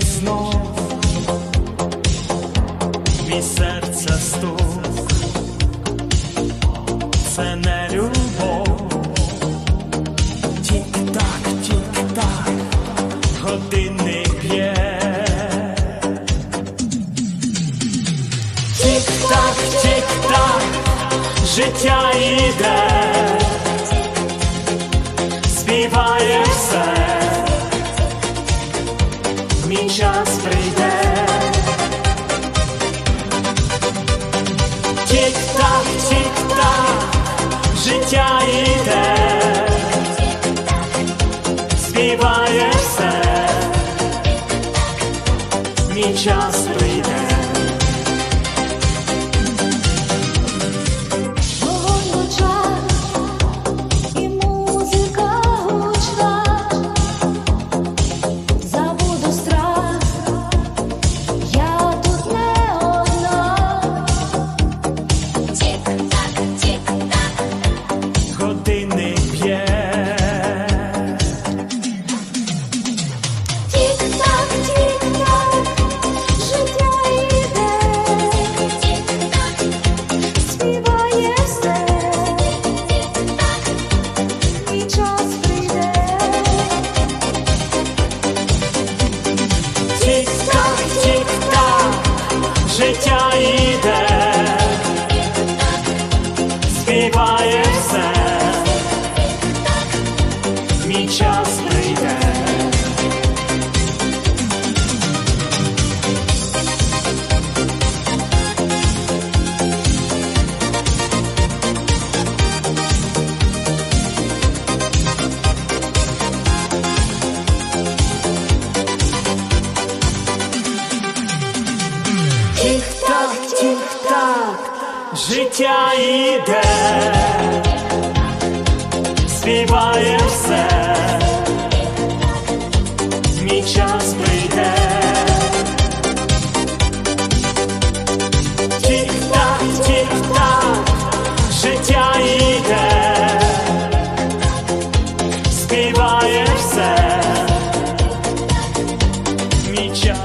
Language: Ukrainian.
знов, мій серце стук, це не любов. Тік-так, тік-так, годинник б'є. Тік-так, тік-так, життя йде, співає все, мій час прийде. Тік-так, тік-так, життя йде, співає все, мій час прийде. Життя Тік-так, тік-так, життя йде, співає все, мій час прийде. Тік-так, тік-так, життя йде, співає все, мій час.